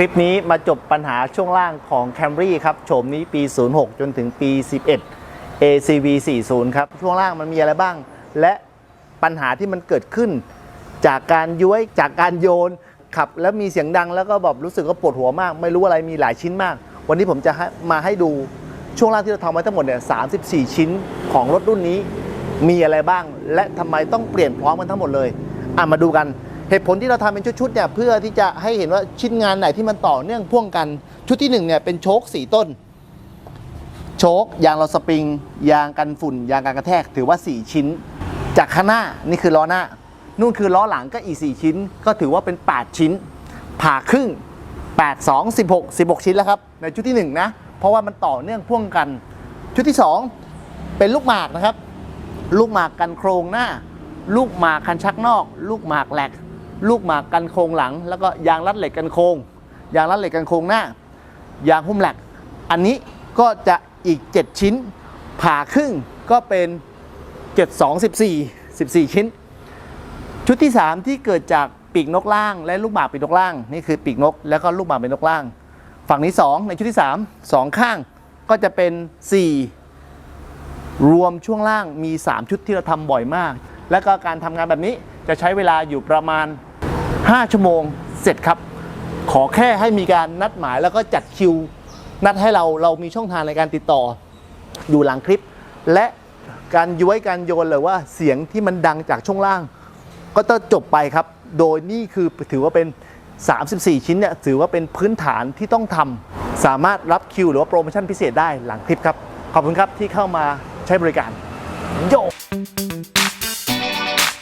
ลิปนี้มาจบปัญหาช่วงล่างของ Camry ครับโฉมนี้ปี 06 จนถึงปี 11 ACV 40 ครับ ช่วงล่างมันมีอะไรบ้าง และปัญหาที่มันเกิดขึ้น จากการย้วยจากการโยน ขับแล้วมีเสียงดังแล้วก็แบบรู้สึกว่าปวดหัวมาก ไม่รู้อะไรมีหลายชิ้นมาก วันนี้ผมจะมาให้ดูช่วงล่างที่เราทำไว้ทั้งหมดเนี่ย 34 ชิ้นของรถรุ่นนี้ มีอะไรบ้าง และทำไมต้องเปลี่ยนพร้อมกันทั้งหมดเลยอะมาดูกัน เหตุผลที่เราทำเป็นชุดๆเนี่ยเพื่อที่จะให้เห็นว่าชิ้นงานไหนที่มันต่อเนื่องพ่วงกัน ชุดที่หนึ่งเนี่ยเป็นโชคสี่ต้น โชคยางเราสปริง ยางกันฝุ่น ยางกันกระแทกถือว่า 4 ชิ้น จากข้างหน้านี่คือล้อหน้า นู่นคือล้อหลังก็อีก 4 ชิ้น ก็ถือว่าเป็น 8 ชิ้น ผ่าครึ่ง 8 2 16 16 ชิ้นแล้วครับในชุดที่1นะเพราะว่ามันต่อเนื่องพ่วงกัน ชุดที่ 2 เป็นลูกหมากนะครับ ลูกหมากกันโครงหน้า ลูกหมากคันชักนอก ลูกหมากแหลก ลูกหมากกันโครงหลัง แล้วก็ยางรัดเหล็กกันโครงยางรัดเหล็กกันโครงหน้า ยางหุ้มแหลกอันนี้ก็จะอีก 7 ชิ้น ผ่าครึ่งก็เป็น 7 2 14 14 ชิ้น ชุดที่ 3 ที่เกิดจากปีกนกล่าง และลูกหมากปีกนกล่าง นี่คือปีกนก แล้วก็ลูกหมากเป็นนกล่าง ฝั่งนี้ 2 ในชุดที่ 3 2 ข้างก็จะเป็น 4 รวมช่วงล่างมี 3 ชุดที่เราทำบ่อยมาก แล้วก็การทำงานแบบนี้จะใช้เวลาอยู่ประมาณ 5 ชั่วโมงเสร็จครับ ขอแค่ให้มีการนัดหมายแล้วก็จัดคิว นัดให้เราเรามีช่องทางในการติดต่ออยู่หลังคลิป และการย้วยการโยนหรือว่าเสียงที่มันดังจากช่วงล่าง ก็จะจบไปครับ โดยนี่คือถือว่าเป็น 34 ชิ้นเนี่ยถือว่าเป็นพื้นฐานที่ต้องทำสามารถรับคิวหรือว่าโปรโมชั่นพิเศษได้หลังคลิปครับ ขอบคุณครับที่เข้ามาใช้บริการโย